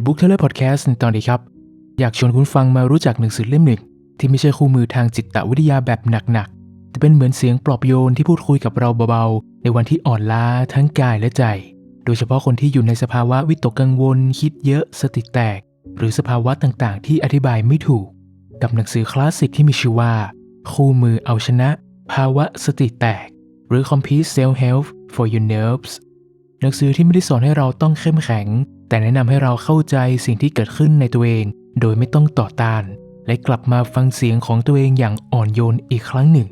The Book Teller Podcast ในตอนนี้ครับ อยากชวนคุณฟังมารู้จักหนังสือเล่มหนึ่ง ที่ไม่ใช่คู่มือทางจิตวิทยาแบบหนักๆ แต่เป็นเหมือนเสียงปลอบโยนที่พูดคุยกับเราเบาๆ ในวันที่อ่อนล้าทั้งกายและใจ โดยเฉพาะคนที่อยู่ในสภาวะวิตกกังวล คิดเยอะสติแตก หรือสภาวะต่างๆ ที่อธิบายไม่ถูก กับหนังสือคลาสสิกที่มีชื่อว่า คู่มือเอาชนะ ภาวะสติแตก หรือ Complete Self Help for Your Nerves หนังสือที่ไม่ได้สอนให้เราต้องเข้มแข็ง แต่แนะนำให้เราเข้าใจสิ่งที่เกิดขึ้นในตัวเอง โดยไม่ต้องต่อต้าน และกลับมาฟังเสียงของตัวเองอย่างอ่อนโยนอีกครั้งหนึ่ง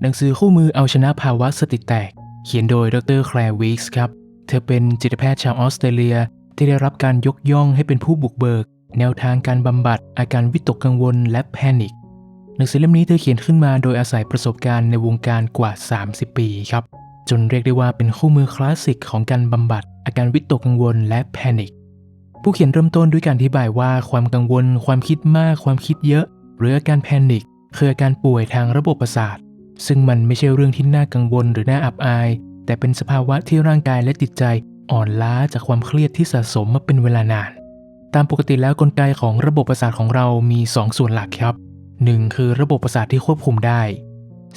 หนังสือคู่มือเอาชนะภาวะสติแตก เขียนโดยดรแคลร์วิกส์ครับ เธอเป็นจิตแพทย์ชาวออสเตรเลียที่ได้รับการยกย่องให้เป็นผู้บุกเบิก แนวทางการบำบัดอาการวิตกกังวลและแพนิคหนังสือเล่มนี้เธอเขียนขึ้นมาโดยอาศัยประสบการณ์ในวงการกว่า 30 ปีครับ จนเรียกได้ว่าเป็นคู่มือคลาสสิกของการบำบัดอาการวิตกกังวลและแพนิคผู้เขียนเริ่มต้นด้วยการอธิบายว่าความกังวล ความคิดมาก ความคิดเยอะ หรืออาการแพนิคคืออาการป่วยทางระบบประสาท ซึ่งมันไม่ใช่เรื่องที่น่ากังวลหรือน่าอับอาย แต่เป็นสภาวะที่ร่างกายและจิตใจอ่อนล้าจากความเครียดที่สะสมมาเป็นเวลานาน ตามปกติแล้วกลไกของระบบประสาทของเรามี 2 ส่วนหลักครับ 1. คือระบบประสาทที่ควบคุมได้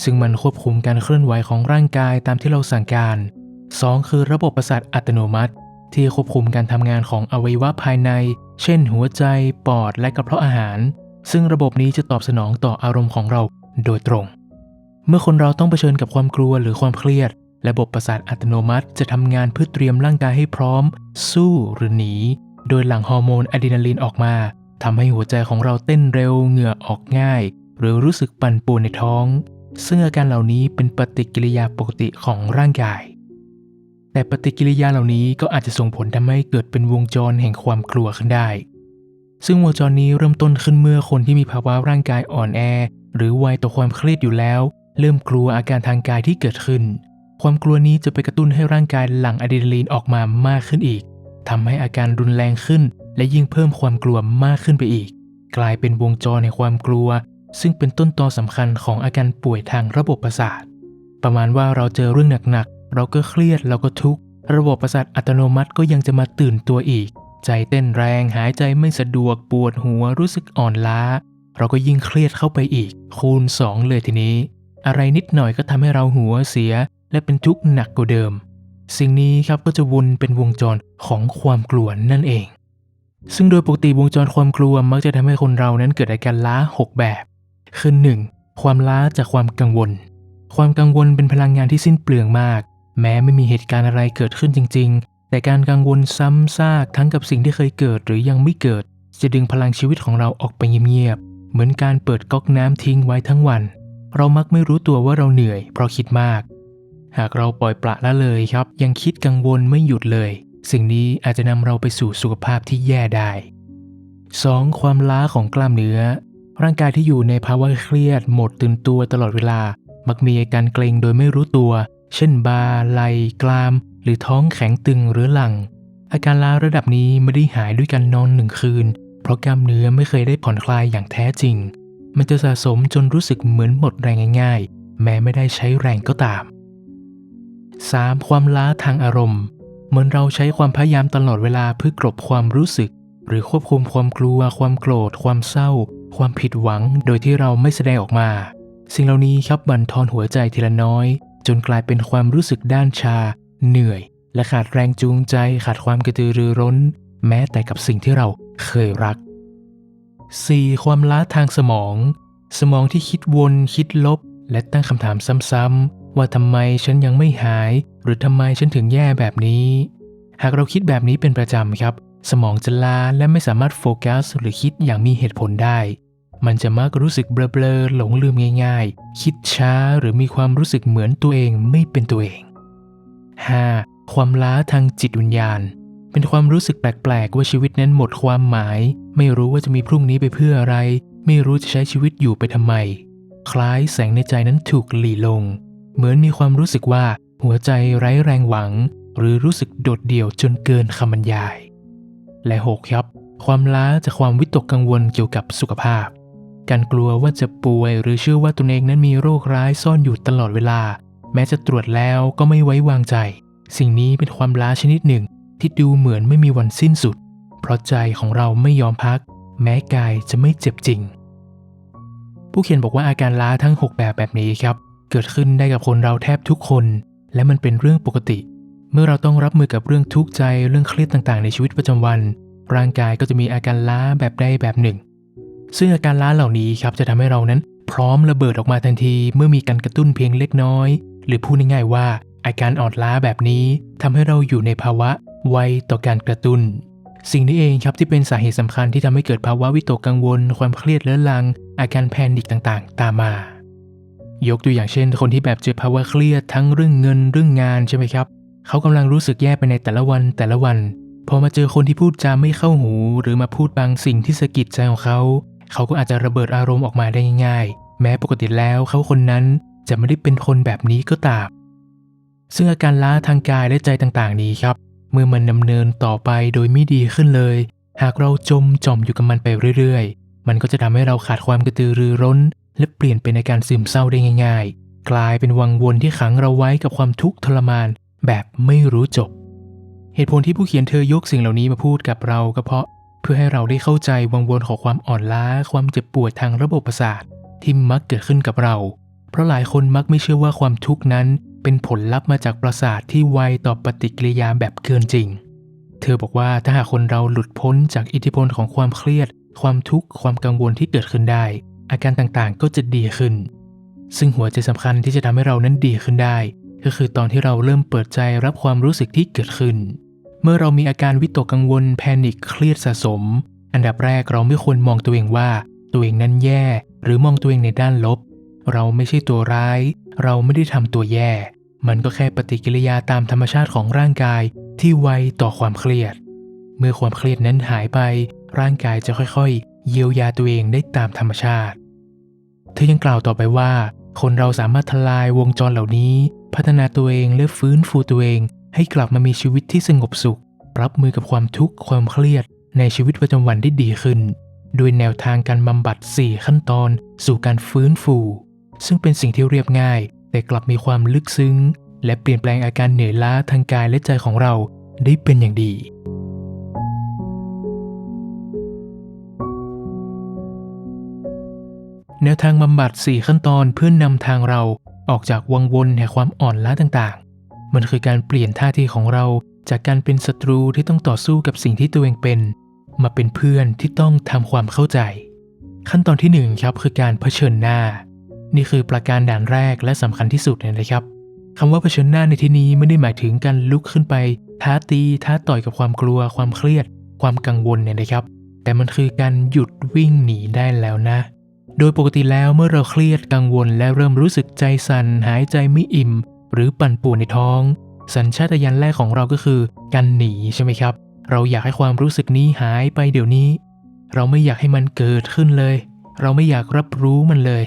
ซึ่งมันควบคุมการเคลื่อนไหวของร่างกายตามที่เราสั่งการ 2. คือระบบประสาทอัตโนมัติ ที่ควบคุมการทำงานของอวัยวะภายใน เช่น หัวใจ ปอด และกระเพาะอาหาร ซึ่งระบบนี้จะตอบสนองต่ออารมณ์ของเราโดยตรง เมื่อคนเราต้องเผชิญกับความกลัวหรือความเครียด ระบบประสาทอัตโนมัติจะทำงานเพื่อเตรียมร่างกายให้พร้อม สู้หรือหนี โดยหลั่งฮอร์โมนอะดรีนาลีนออกมาทำให้หัวใจของเราเต้นเร็วเหงื่อออกง่าย หรือรู้สึกปั่นป่วนในท้อง ซึ่งอาการเหล่านี้เป็นปฏิกิริยาปกติของร่างกาย แต่ปฏิกิริยาเหล่านี้ก็อาจจะส่งผลทำให้เกิดเป็นวงจรแห่งความกลัวขึ้นได้ ซึ่งวงจรนี้เริ่มต้นขึ้นเมื่อคนที่มีภาวะร่างกายอ่อนแอ หรือไวต่อความเครียดอยู่แล้ว เริ่มกลัวอาการทางกายที่เกิดขึ้น ความกลัวนี้จะไปกระตุ้นให้ร่างกายหลั่งอะดรีนาลีนออกมามากขึ้นอีก ทำให้อาการรุนแรงขึ้น และยิ่งเพิ่มความกลัวมากขึ้นไปอีก กลายเป็นวงจรในความกลัว ซึ่งเป็นต้นตอสำคัญของอาการป่วยทางระบบประสาท ประมาณว่าเราเจอเรื่องหนักๆ เราก็เครียดเราก็ทุกข์ ระบบประสาทอัตโนมัติก็ยังจะมาตื่นตัวอีก ใจเต้นแรงหายใจไม่สะดวกปวดหัวรู้สึกอ่อนล้า เราก็ยิ่งเครียดเข้าไปอีก คูณ 2 เลยทีนี้ อะไรนิดหน่อยก็ทำให้เราหัวเสีย และเป็นทุกข์หนักกว่าเดิม สิ่งนี้ครับก็จะวนเป็นวงจรของความกลัวนั่นเอง ซึ่งโดยปกติวงจรความกลัวมักจะทำให้คนเรานั้นเกิดอาการล้า 6 แบบคือ 1. ความล้าจากความกังวล ความกังวลเป็นพลังงานที่สิ้นเปลืองมาก แม้ไม่มีเหตุการณ์อะไรเกิดขึ้นจริง ๆ แต่การกังวลซ้ำซากทั้งกับสิ่งที่เคยเกิดหรือยังไม่เกิด จะดึงพลังชีวิตของเราออกไปเงียบๆเหมือนการเปิดก๊อกน้ำทิ้งไว้ทั้งวัน เรามักไม่รู้ตัวว่าเราเหนื่อย เพราะคิดมาก หากเราปล่อยปละละเลยครับ ยังคิดกังวลไม่หยุดเลย สิ่งนี้อาจจะนำเราไปสู่สุขภาพที่แย่ได้ 2. ความล้าของกล้ามเนื้อ ร่างกายที่อยู่ในภาวะเครียด หมดตื่นตัวตลอดเวลา มักมีอาการเกร็งโดยไม่รู้ตัว เช่นบาไหลกราม หรือท้องแข็งตึงหรือหลัง อาการล้าระดับนี้ไม่ได้หายด้วยการนอนหนึ่งคืน เพราะกล้ามเนื้อไม่เคยได้ผ่อนคลายอย่างแท้จริง มันจะสะสมจนรู้สึกเหมือนหมดแรงง่าย ๆ แม้ไม่ได้ใช้แรงก็ตาม 3. ความล้าทางอารมณ์ เหมือนเราใช้ความพยายามตลอดเวลาเพื่อกลบความรู้สึก หรือควบคุมความกลัว ความโกรธ ความเศร้า ความผิดหวัง โดยที่เราไม่แสดงออกมา สิ่งเหล่านี้ครับบั่นทอนหัวใจทีละน้อย จนกลายเป็นความรู้สึกด้านชา เหนื่อย และขาดแรงจูงใจ ขาดความกระตือรือร้น แม้แต่กับสิ่งที่เราเคยรัก 4. ความล้าทางสมอง สมองที่คิดวน คิดลบ และตั้งคำถามซ้ำๆ ว่าทำไมฉันยังไม่หาย หรือทำไมฉันถึงแย่แบบนี้ หากเราคิดแบบนี้เป็นประจำครับ สมองจะล้าและไม่สามารถโฟกัสหรือคิดอย่างมีเหตุผลได้ มันจะมักรู้สึกเบลอๆหลงลืมง่าย ๆ คิดช้าหรือมีความรู้สึกเหมือนตัวเองไม่เป็นตัวเอง 5. ความล้าทางจิตวิญญาณ เป็นความรู้สึกแปลกๆ ว่าชีวิตนั้นหมดความหมาย ไม่รู้ว่าจะมีพรุ่งนี้ไปเพื่ออะไร ไม่รู้จะใช้ชีวิตอยู่ไปทำไม คล้ายแสงในใจนั้นถูกหลีลง เหมือนมีความรู้สึกว่าหัวใจไร้แรงหวัง หรือรู้สึกโดดเดี่ยวจนเกินคำบรรยาย และ6ครับ ความล้าจากความวิตกกังวลเกี่ยวกับสุขภาพ การกลัวว่าจะป่วยหรือเชื่อว่าตนเองนั้นมีโรคร้ายซ่อนอยู่ตลอดเวลา แม้จะตรวจแล้วก็ไม่ไว้วางใจ สิ่งนี้เป็นความล้าชนิดหนึ่ง ที่ดูเหมือนไม่มีวันสิ้นสุด เพราะใจของเราไม่ยอมพัก แม้กายจะไม่เจ็บจริง ผู้เขียนบอกว่าอาการล้าทั้ง 6 แบบแบบนี้ครับ เกิดขึ้นได้กับคนเราแทบทุกคน และมันเป็นเรื่องปกติ เมื่อเราต้องรับมือกับเรื่องทุกข์ใจเรื่องเครียดต่างๆ ในชีวิตประจำวัน ร่างกายก็จะมีอาการล้าแบบใดแบบหนึ่ง ซึ่งอาการล้าเหล่านี้ครับจะทำให้เรานั้น พร้อมระเบิดออกมาทันที เมื่อมีการกระตุ้นเพียงเล็กน้อย หรือพูดง่ายๆว่า อาการอ่อนล้าแบบนี้ทำให้เราอยู่ในภาวะไวต่อการกระตุ้น สิ่งนี้เองครับที่เป็นสาเหตุสำคัญที่ทำให้เกิดภาวะวิตกกังวล ความเครียดเรื้อรัง อาการแพนิคต่างๆ ตามมา ยกตัวอย่างเช่น คนที่แบบเจอภาวะเครียดทั้งเรื่องเงินเรื่องงานใช่ไหมครับ เขากำลังรู้สึกแย่ไปในแต่ละวันแต่ละวัน พอมาเจอคนที่พูดจาไม่เข้าหู หรือมาพูดบางสิ่งที่สะกิดใจของเขา เขาก็อาจจะระเบิดอารมณ์ออกมาได้ง่ายๆ แม้ปกติแล้วเขาคนนั้นจะไม่ได้เป็นคนแบบนี้ก็ตามซึ่งอาการล้าทางกายและใจต่างๆ นี้ครับ เมื่อมันดำเนินต่อไปโดยไม่ดีขึ้นเลย หากเราจมจอมอยู่กับมันไปเรื่อยๆ มันก็จะทำให้เราขาดความกระตือรือร้น และเปลี่ยนเป็นอาการซึมเศร้าได้ง่าย ๆ กลายเป็นวังวนที่ขังเราไว้กับความทุกข์ทรมานแบบไม่รู้จบ เหตุผลที่ผู้เขียนเธอยกสิ่งเหล่านี้มาพูดกับเราก็เพราะ เพื่อให้เราได้เข้าใจวังวนของความอ่อนล้า ความเจ็บปวดทางระบบประสาทที่มักเกิดขึ้นกับเรา เพราะหลายคนมักไม่เชื่อว่าความทุกข์นั้น เป็นผลลัพธ์มาจากประสาทที่ไวต่อปฏิกิริยาแบบเกินจริง เธอบอกว่าถ้าหากคนเราหลุดพ้นจากอิทธิพลของความเครียด ความทุกข์ ความกังวลที่เกิดขึ้นได้ อาการต่างๆก็จะดีขึ้น ซึ่งหัวใจสำคัญที่จะทำให้เรานั้นดีขึ้นได้ ก็คือตอนที่เราเริ่มเปิดใจรับความรู้สึกที่เกิดขึ้น เมื่อเรามีอาการวิตกกังวลแพนิคเครียดสะสม อันดับแรกเราไม่ควรมองตัวเองว่า ตัวเองนั้นแย่ หรือมองตัวเองในด้านลบ เราไม่ใช่ตัวร้าย เราไม่ได้ทำตัวแย่ มันก็แค่ปฏิกิริยาตามธรรมชาติของร่างกายที่ไวต่อความเครียด เมื่อความเครียดนั้นหายไป ร่างกายจะค่อยๆ เยียวยาตัวเองได้ตามธรรมชาติ เธอยังกล่าวต่อไปว่า คนเราสามารถทลายวงจรเหล่านี้ พัฒนาตัวเองและฟื้นฟูตัวเอง ให้กลับมามีชีวิตที่สงบสุข รับมือกับความทุกข์ความเครียด ในชีวิตประจำวันได้ดีขึ้น โดยแนวทางการบำบัด 4 ขั้นตอน สู่การฟื้นฟู ซึ่งเป็นสิ่งที่เรียบง่าย แต่กลับมีความลึกซึ้ง และเปลี่ยนแปลงอาการเหนื่อยล้าทางกายและใจของเราได้เป็นอย่างดี แนวทางบำบัด 4 ขั้นตอนเพื่อนนำทางเราออกจากวังวนแห่งความอ่อนล้าต่างๆ มันคือการเปลี่ยนท่าทีของเราจากการเป็นศัตรูที่ต้องต่อสู้กับสิ่งที่ตัวเองเป็น มาเป็นเพื่อนที่ต้องทำความเข้าใจ ขั้นตอนที่ 1 ครับคือการเผชิญหน้า นี่คือประการด่านแรกและสำคัญที่สุดเลยนะครับคำว่าเผชิญหน้าในที่นี้ไม่ได้หมายถึงการลุกขึ้นไป ท้าตีท้าต่อยกับความกลัว ความเครียด ความกังวลเนี่ยนะครับ แต่มันคือการหยุดวิ่งหนีได้แล้วนะ โดยปกติแล้วเมื่อเราเครียดกังวลและเริ่มรู้สึกใจสั่นหายใจไม่อิ่ม หรือปั่นป่วนในท้อง สัญชาตญาณแรกของเราก็คือ การหนีใช่ไหมครับ เราอยากให้ความรู้สึกนี้หายไปเดี๋ยวนี้ เราไม่อยากให้มันเกิดขึ้นเลย เราไม่อยากรับรู้มันเลย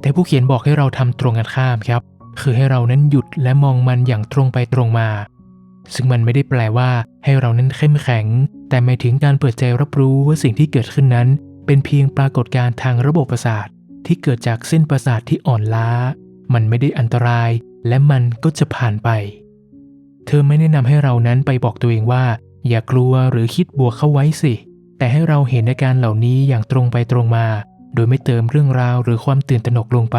แต่ผู้เขียนบอกให้เราทำตรงกันข้ามครับ คือให้เรานั้นหยุดและมองมันอย่างตรงไปตรงมา ซึ่งมันไม่ได้แปลว่า ให้เรานั้นเข้มแข็ง แต่หมายถึงการเปิดใจรับรู้ว่าสิ่งที่เกิดขึ้นนั้น เป็นเพียงปรากฏการณ์ทางระบบประสาทที่เกิดจากเส้นประสาทที่อ่อนล้า มันไม่ได้อันตรายและมันก็จะผ่านไป เธอไม่แนะนำให้เรานั้นไปบอกตัวเองว่า อย่ากลัวหรือคิดบวกเข้าไว้สิ แต่ให้เราเห็นอาการเหล่านี้อย่างตรงไปตรงมา โดยไม่เติมเรื่องราวหรือความตื่นตระหนกลงไป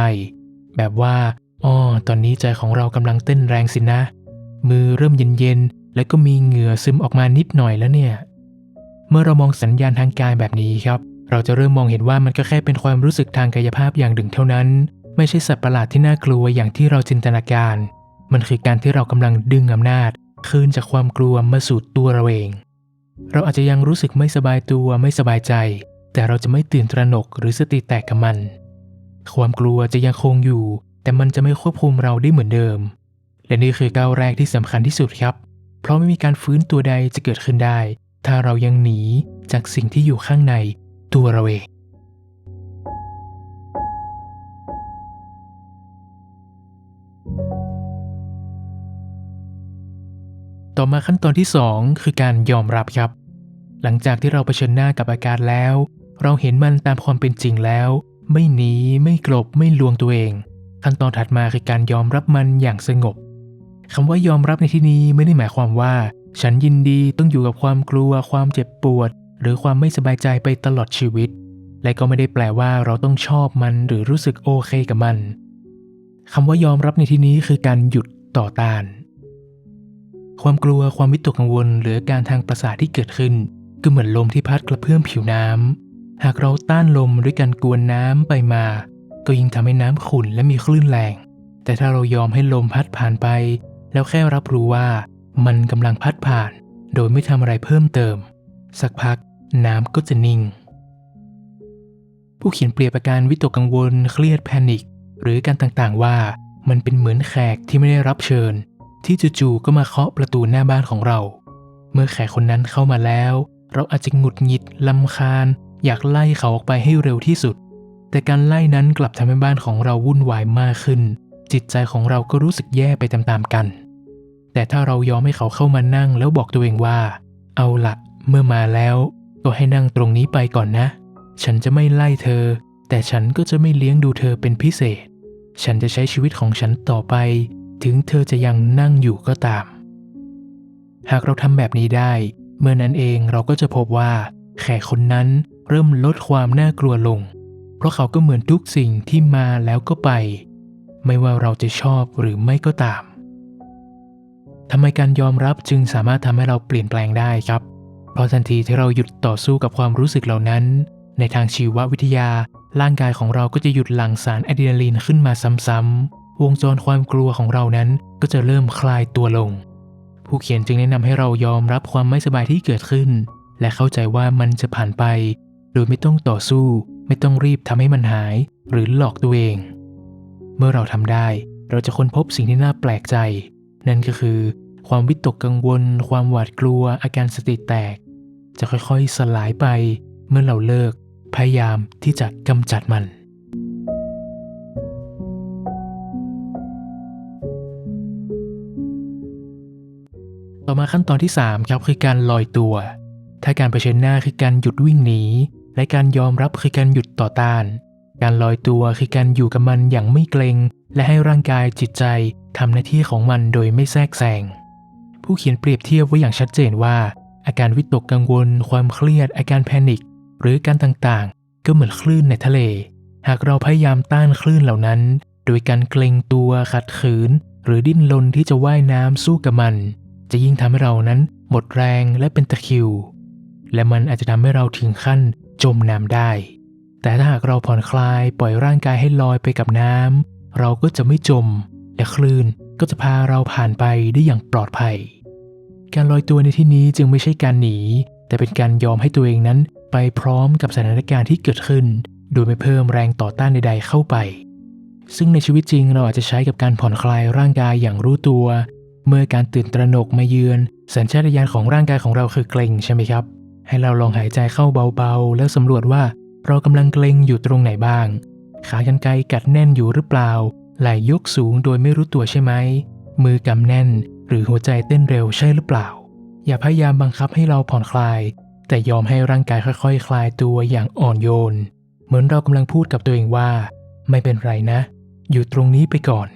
แบบว่าอ้อตอนนี้ใจของเรากำลังเต้นแรงสินะ มือเริ่มเย็นๆและก็มีเหงื่อซึมออกมานิดหน่อยแล้วเนี่ย เมื่อเรามองสัญญาณทางกายแบบนี้ครับ เราจะเริ่มมองเห็นว่ามันก็แค่เป็นความรู้สึกทางกายภาพอย่างหนึ่งเท่านั้น ไม่ใช่สัตว์ประหลาดที่น่ากลัวอย่างที่เราจินตนาการ มันคือการที่เรากำลังดึงอำนาจ คืนจากความกลัวมาสู่ตัวเราเอง เราอาจจะยังรู้สึกไม่สบายตัวไม่สบายใจ แต่เราจะไม่ตื่นตระหนกหรือสติแตกกับมัน ความกลัวจะยังคงอยู่ แต่มันจะไม่ควบคุมเราได้เหมือนเดิม และนี่คือก้าวแรกที่สำคัญที่สุดครับ เพราะไม่มีการฟื้นตัวใดจะเกิดขึ้นได้ ถ้าเรายังหนีจากสิ่งที่อยู่ข้างใน ตัวเราเอง ต่อมาขั้นตอนที่ 2 คือการยอมรับครับ หลังจากที่เราเผชิญหน้ากับอาการแล้ว เราเห็นมันตามความเป็นจริงแล้ว ไม่หนีไม่กลบไม่ลวงตัวเอง ขั้นตอนถัดมาคือการยอมรับมันอย่างสงบคำว่ายอมรับในที่นี้ไม่ได้หมายความว่า ฉันยินดีต้องอยู่กับความกลัว ความเจ็บปวด หรือความไม่สบายใจไปตลอดชีวิต และก็ไม่ได้แปลว่าเราต้องชอบมันหรือรู้สึกโอเคกับมันคำว่ายอมรับในที่นี้คือการหยุดต่อต้าน ความกลัวความวิตกกังวลหรือการทางประสาทที่เกิดขึ้น ก็เหมือนลมที่พัดกระเพื่อมผิวน้ำหากเราต้านลมด้วยการกวนน้ำไปมา ก็ยิ่งทำให้น้ำขุ่นและมีคลื่นแรง แต่ถ้าเรายอมให้ลมพัดผ่านไป แล้วแค่รับรู้ว่ามันกำลังพัดผ่าน โดยไม่ทำอะไรเพิ่มเติม สักพัก น้ำก็จะนิ่ง ผู้เขียนเปรียบอาการวิตกกังวล เครียดแพนิค หรือการต่างๆว่ามันเป็นเหมือนแขกที่ไม่ได้รับเชิญ ที่จู่ๆก็มาเคาะประตูหน้าบ้านของเรา เมื่อแขกคนนั้นเข้ามาแล้ว เราอาจจะหงุดหงิดลำคาญ อยากไล่เขาออกไปให้เร็วที่สุด แต่การไล่นั้นกลับทำให้บ้านของเราวุ่นวายมากขึ้น จิตใจของเราก็รู้สึกแย่ไปตามๆกัน แต่ถ้าเรายอมให้เขาเข้ามานั่งแล้วบอกตัวเองว่า เอาละเมื่อมาแล้ว ก็ให้นั่งตรงนี้ไปก่อนนะ ฉันจะไม่ไล่เธอ แต่ฉันก็จะไม่เลี้ยงดูเธอเป็นพิเศษ ฉันจะใช้ชีวิตของฉันต่อไป ถึงเธอจะยังนั่งอยู่ก็ตาม หากเราทำแบบนี้ได้ เมื่อนั้นเองเราก็จะพบว่า แขกคนนั้นเริ่มลดความน่ากลัวลง เพราะเขาก็เหมือนทุกสิ่งที่มาแล้วก็ไป ไม่ว่าเราจะชอบหรือไม่ก็ตามทำไมการยอมรับจึงสามารถทำให้เราเปลี่ยนแปลงได้ครับ เพราะทันทีที่เราหยุดต่อสู้กับความรู้สึกเหล่านั้น ในทางชีววิทยา ร่างกายของเราก็จะหยุดหลั่งสารอะดรีนาลีนขึ้นมาซ้ำๆ วงจรความกลัวของเรานั้นก็จะเริ่มคลายตัวลง ผู้เขียนจึงแนะนำให้เรายอมรับความไม่สบายที่เกิดขึ้น และเข้าใจว่ามันจะผ่านไป โดยไม่ต้องต่อสู้ ไม่ต้องรีบทำให้มันหาย หรือหลอกตัวเอง เมื่อเราทำได้ เราจะค้นพบสิ่งที่น่าแปลกใจ นั่นก็คือ ความวิตกกังวล ความหวาดกลัว อาการสติแตก จะค่อยๆสลายไปเมื่อเราเลิก พยายามที่จะกำจัดมันต่อมาขั้นตอนที่ 3 ครับคือการลอยตัว ถ้าการเผชิญหน้าคือการหยุดวิ่งหนี และการยอมรับคือการหยุดต่อต้าน การลอยตัวคือการอยู่กับมันอย่างไม่เกรง และให้ร่างกายจิตใจทำหน้าที่ของมันโดยไม่แทรกแซง ผู้เขียนเปรียบเทียบไว้อย่างชัดเจนว่า อาการวิตกกังวล ความเครียด อาการแพนิคหรือการต่างๆ ก็เหมือนคลื่นในทะเล หากเราพยายามต้านคลื่นเหล่านั้น โดยการเกรงตัวขัดขืน หรือดิ้นรนที่จะว่ายน้ำสู้กับมัน จะยิ่งทำให้เรานั้นหมดแรงและเป็นตะคิว และมันอาจจะทำให้เราถึงขั้นจมน้ำได้ แต่ถ้าหากเราผ่อนคลายปล่อยร่างกายให้ลอยไปกับน้ำเราก็จะไม่จมและคลื่น ก็จะพาเราผ่านไปได้อย่างปลอดภัย การลอยตัวในที่นี้จึงไม่ใช่การหนี แต่เป็นการยอมให้ตัวเองนั้นไปพร้อมกับสถานการณ์ที่เกิดขึ้น โดยไม่เพิ่มแรงต่อต้านใด ๆ เข้าไป ซึ่งในชีวิตจริงเราอาจจะใช้กับการผ่อนคลายร่างกายอย่างรู้ตัว เมื่อการตื่นตระหนกมาเยือน สัญชาตญาณของร่างกายของเราคือเกร็งใช่ไหมครับ ให้เราลองหายใจเข้าเบาๆ แล้วสำรวจว่าเรากำลังเกร็งอยู่ตรงไหนบ้าง ขากรรไกรกัดแน่นอยู่หรือเปล่า ไหลยกสูงโดยไม่รู้ตัวใช่ไหม มือกำแน่นหรือหัวใจเต้นเร็วใช่หรือเปล่า อย่าพยายามบังคับให้เราผ่อนคลาย แต่ยอมให้ร่างกายค่อยๆคคลายตัวอย่างอ่อนโยน เหมือนเรากำลังพูดกับตัวเองว่า ไม่เป็นไรนะ อยู่ตรงนี้ไปก่อน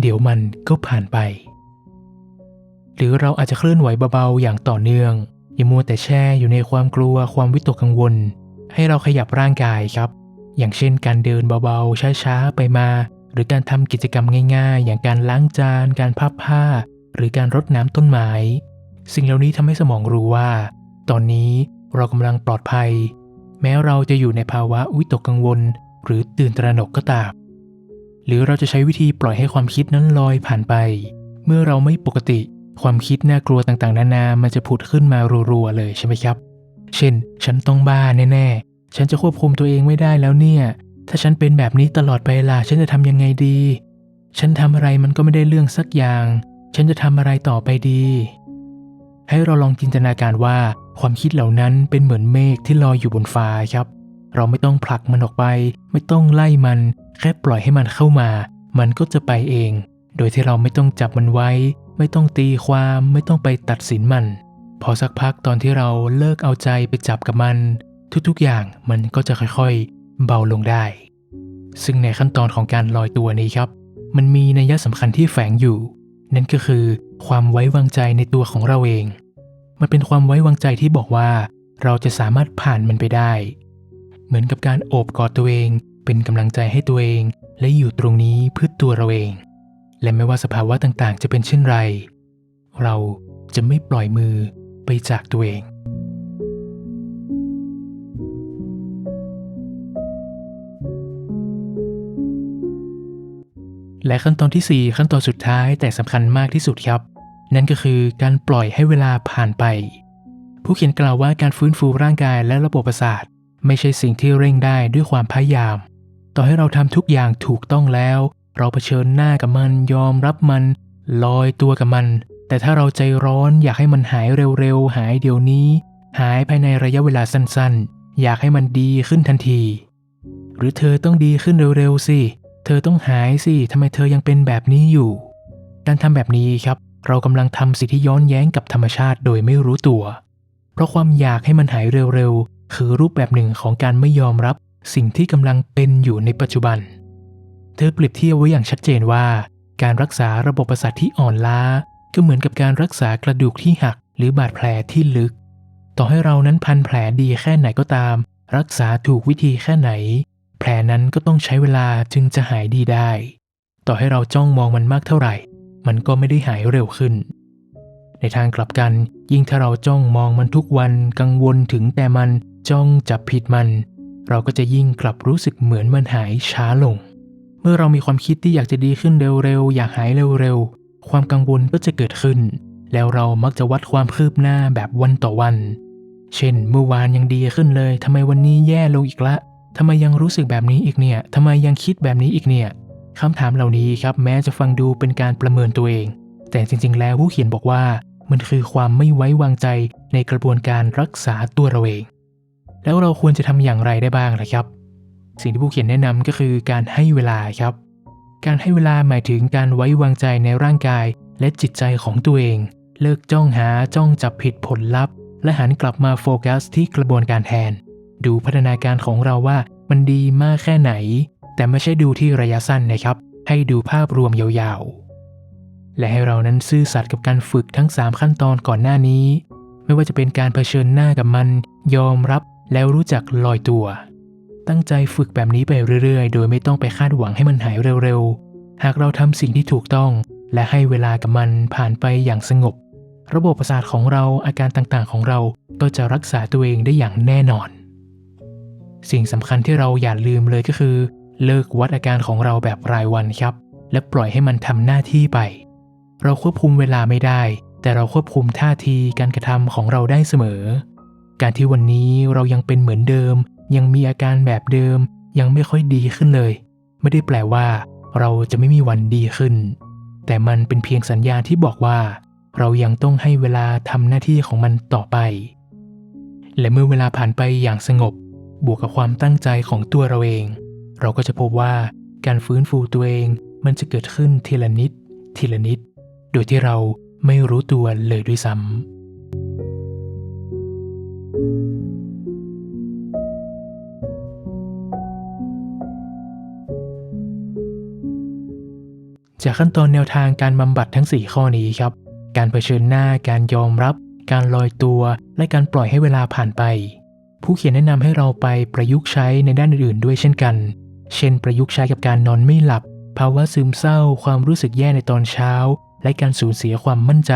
เดี๋ยวมันก็ผ่านไป หรือเราอาจจะเคลื่อนไหวเบาๆอย่างต่อเนื่อง อย่ามัวแต่แช่อยู่ในความกลัวความวิตกกังวล ให้เราขยับร่างกายครับ อย่างเช่นการเดินเบาๆช้าๆไปมา หรือการทำกิจกรรมง่ายๆ อย่างการล้างจาน การพับผ้า หรือการรดน้ำต้นไม้ สิ่งเหล่านี้ทำให้สมองรู้ว่า ตอนนี้เรากำลังปลอดภัย แม้เราจะอยู่ในภาวะวิตกกังวล หรือตื่นตระหนกก็ตาม หรือเราจะใช้วิธีปล่อยให้ความคิดนั้นลอยผ่านไป เมื่อเราไม่ปกติ ความคิดน่ากลัวต่างๆ นานา มันจะผุดขึ้นมารัวๆเลยใช่ไหมครับ เช่น ฉันต้องบ้าแน่ๆ ฉันจะควบคุมตัวเองไม่ได้แล้วเนี่ย ถ้าฉันเป็นแบบนี้ตลอดไปล่ะฉันจะทำยังไงดี ฉันทำอะไรมันก็ไม่ได้เรื่องสักอย่าง ฉันจะทำอะไรต่อไปดี ให้เราลองจินตนาการว่าความคิดเหล่านั้นเป็นเหมือนเมฆที่ลอยอยู่บนฟ้าครับ เราไม่ต้องผลักมันออกไป ไม่ต้องไล่มันแค่ปล่อยให้มันเข้ามา มันก็จะไปเอง โดยที่เราไม่ต้องจับมันไว้ ไม่ต้องตีความไม่ต้องไปตัดสินมัน พอสักพักตอนที่เราเลิกเอาใจไปจับกับมัน ทุกๆอย่างมันก็จะค่อยๆ เบาลงได้ ซึ่งในขั้นตอนของการลอยตัวนี้ครับ มันมีนัยสำคัญที่แฝงอยู่ นั่นก็คือความไว้วางใจในตัวของเราเอง มันเป็นความไว้วางใจที่บอกว่า เราจะสามารถผ่านมันไปได้ เหมือนกับการโอบกอดตัวเอง เป็นกำลังใจให้ตัวเอง และอยู่ตรงนี้เพื่อตัวเราเอง และไม่ว่าสภาวะต่างๆ จะเป็นเช่นไร เราจะไม่ปล่อยมือไปจากตัวเอง และขั้นตอนทีสี่ 4 ขั้นตอนสุดท้ายแต่สำคัญมากที่สุดครับ นั่นก็คือการปล่อยให้เวลาผ่านไป ผู้เขียนกล่าวว่าการฟื้นฟูร่างกายและระบบประสาท ไม่ใช่สิ่งที่เร่งได้ด้วยความพยายาม ต่อให้เราทำทุกอย่างถูกต้องแล้ว เราเผชิญหน้ากับมันยอมรับมัน ลอยตัวกับมัน แต่ถ้าเราใจร้อนอยากให้มันหายเร็วๆหายเดี๋ยวนี้ หายภายในระยะเวลาสั้นๆ อยากให้มันดีขึ้นทันที หรือเธอต้องดีขึ้นเร็วๆสิ เธอต้องหายสิทำไมเธอยังเป็นแบบนี้อยู่ การทำแบบนี้ครับ เรากำลังทำสิ่งที่ย้อนแย้งกับธรรมชาติโดยไม่รู้ตัว เพราะความอยากให้มันหายเร็วๆ คือรูปแบบหนึ่งของการไม่ยอมรับสิ่งที่กำลังเป็นอยู่ในปัจจุบัน เธอเปรียบเทียบไว้อย่างชัดเจนว่า การรักษาระบบประสาทที่อ่อนล้า ก็เหมือนกับการรักษากระดูกที่หัก หรือบาดแผลที่ลึก ต่อให้เรานั้นพันแผลดีแค่ไหนก็ตาม รักษาถูกวิธีแค่ไหน ผลนั้นก็ต้องใช้เวลาจึงจะหายดีได้ ต่อให้เราจ้องมองมันมากเท่าไหร่ มันก็ไม่ได้หายเร็วขึ้น ในทางกลับกัน ยิ่งถ้าเราจ้องมองมันทุกวันกังวลถึงแต่มันจ้องจับผิดมัน เราก็จะยิ่งกลับรู้สึกเหมือนมันหายช้าลง เมื่อเรามีความคิดที่อยากจะดีขึ้นเร็วๆอยากหายเร็วๆความกังวลก็จะเกิดขึ้น แล้วเรามักจะวัดความคืบหน้าแบบวันต่อวัน เช่น เมื่อวานยังดีขึ้นเลยทำไมวันนี้แย่ลงอีกละ ทำไมยังรู้สึกแบบนี้อีกเนี่ยทำไมยังคิดแบบนี้อีกเนี่ยคำถามเหล่านี้ครับแม้จะฟังดูเป็นการประเมินตัวเอง แต่จริง ๆ แล้วผู้เขียนบอกว่า มันคือความไม่ไว้วางใจในกระบวนการรักษาตัวเราเอง แล้วเราควรจะทำอย่างไรได้บ้างล่ะครับ สิ่งที่ผู้เขียนแนะนำก็คือการให้เวลาครับ การให้เวลาหมายถึงการไว้วางใจในร่างกายและจิตใจของตัวเอง เลิกจ้องหาจ้องจับผิดผลลัพธ์ และหันกลับมาโฟกัสที่กระบวนการแทน ดูพัฒนาการของเราว่ามันดีมากแค่ไหน แต่ไม่ใช่ดูที่ระยะสั้นนะครับ ให้ดูภาพรวมยาวๆ และให้เรานั้นซื่อสัตย์กับการฝึกทั้ง 3 ขั้นตอนก่อนหน้านี้ ไม่ว่าจะเป็นการเผชิญหน้ากับมัน ยอมรับแล้วรู้จักลอยตัว ตั้งใจฝึกแบบนี้ไปเรื่อยๆ โดยไม่ต้องไปคาดหวังให้มันหายเร็วๆ หากเราทำสิ่งที่ถูกต้อง และให้เวลากับมันผ่านไปอย่างสงบ ระบบประสาทของเราอาการต่างๆของเราก็จะรักษาตัวเองได้อย่างแน่นอน สิ่งสำคัญที่เราอย่าลืมเลยก็คือ เลิกวัดอาการของเราแบบรายวันครับ และปล่อยให้มันทำหน้าที่ไป เราควบคุมเวลาไม่ได้ แต่เราควบคุมท่าทีการกระทำของเราได้เสมอ การที่วันนี้เรายังเป็นเหมือนเดิม ยังมีอาการแบบเดิม ยังไม่ค่อยดีขึ้นเลย ไม่ได้แปลว่า เราจะไม่มีวันดีขึ้น แต่มันเป็นเพียงสัญญาณที่บอกว่า เรายังต้องให้เวลาทำหน้าที่ของมันต่อไป และเมื่อเวลาผ่านไปอย่างสงบ บวกกับความตั้งใจของตัวเราเอง เราก็จะพบว่าการฟื้นฟูตัวเองมันจะเกิดขึ้นทีละนิด ทีละนิด โดยที่เราไม่รู้ตัวเลยด้วยซ้ำ จากขั้นตอนแนวทางการบำบัดทั้ง 4 ข้อนี้ครับ การเผชิญหน้า การยอมรับ การลอยตัว และการปล่อยให้เวลาผ่านไป ผู้เขียนแนะนำให้เราไปประยุกต์ใช้ในด้านอื่นๆด้วยเช่นกัน เช่น ประยุกต์ใช้กับการนอนไม่หลับ ภาวะซึมเศร้า ความรู้สึกแย่ในตอนเช้า และการสูญเสียความมั่นใจ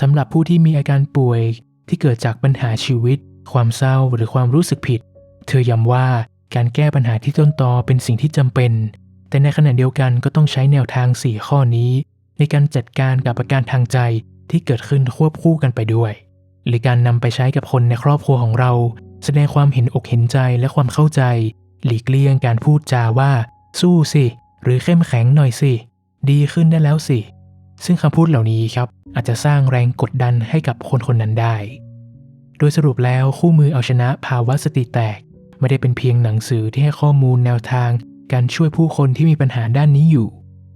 สำหรับผู้ที่มีอาการป่วยที่เกิดจากปัญหาชีวิต ความเศร้าหรือความรู้สึกผิด เธอย้ำว่าการแก้ปัญหาที่ต้นตอเป็นสิ่งที่จำเป็น แต่ในขณะเดียวกันก็ต้องใช้แนวทาง 4 ข้อนี้ ในการจัดการกับอาการทางใจที่เกิดขึ้นควบคู่กันไปด้วย หรือการนำไปใช้กับคนในครอบครัวของเรา แสดงความเห็นอกเห็นใจและความเข้าใจ หลีกเลี่ยงการพูดจาว่า สู้สิ หรือเข้มแข็งหน่อยสิ ดีขึ้นได้แล้วสิ ซึ่งคำพูดเหล่านี้ครับ อาจจะสร้างแรงกดดันให้กับคนคนนั้นได้ โดยสรุปแล้วคู่มือเอาชนะภาวะสติแตก ไม่ได้เป็นเพียงหนังสือที่ให้ข้อมูลแนวทาง การช่วยผู้คนที่มีปัญหาด้านนี้อยู่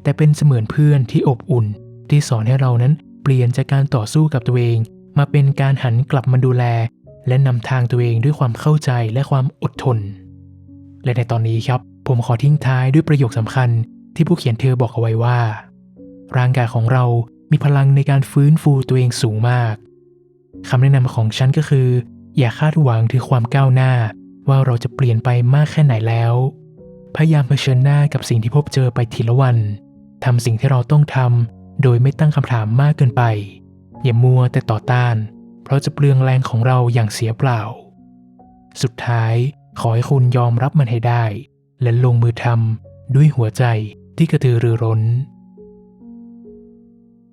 แต่เป็นเสมือนเพื่อนที่อบอุ่น ที่สอนให้เรานั้นเปลี่ยนจากการต่อสู้กับตัวเอง มาเป็นการหันกลับมาดูแล และนำทางตัวเองด้วยความเข้าใจและความอดทน และในตอนนี้ครับ ผมขอทิ้งท้ายด้วยประโยคสำคัญ ที่ผู้เขียนเธอบอกเอาไว้ว่า ร่างกายของเรามีพลังในการฟื้นฟูตัวเองสูงมากคำแนะนำของฉันก็คือ อย่าคาดหวังถึงความก้าวหน้า ว่าเราจะเปลี่ยนไปมากแค่ไหนแล้ว พยายามเผชิญหน้ากับสิ่งที่พบเจอไปทีละวันทำสิ่งที่เราต้องทำโดยไม่ตั้งคำถามมากเกินไป อย่ามัวแต่ต่อต้าน เพราะจะเปลืองแรงของเราอย่างเสียเปล่า สุดท้ายขอให้คุณยอมรับมันให้ได้ และลงมือทำด้วยหัวใจที่กระตือรือร้น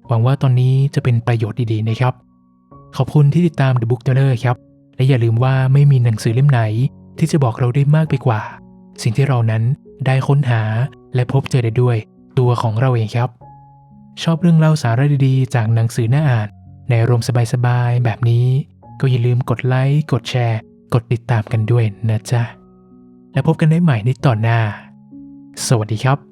หวังว่าตอนนี้จะเป็นประโยชน์ดีๆนะครับ ขอบคุณที่ติดตาม The Book Teller ครับ และอย่าลืมว่าไม่มีหนังสือเล่มไหน ที่จะบอกเราได้มากไปกว่า สิ่งที่เรานั้นได้ค้นหาและพบเจอได้ด้วยตัวของเราเองครับ ชอบเรื่องเล่าสาระดีๆ จากหนังสือหน้าอ่าน ในอารมณ์สบายๆ แบบนี้ ก็อย่าลืมกดไลค์ กดแชร์ กดติดตามกันด้วยนะจ๊ะ แล้วพบกันได้ใหม่ในตอนหน้า สวัสดีครับ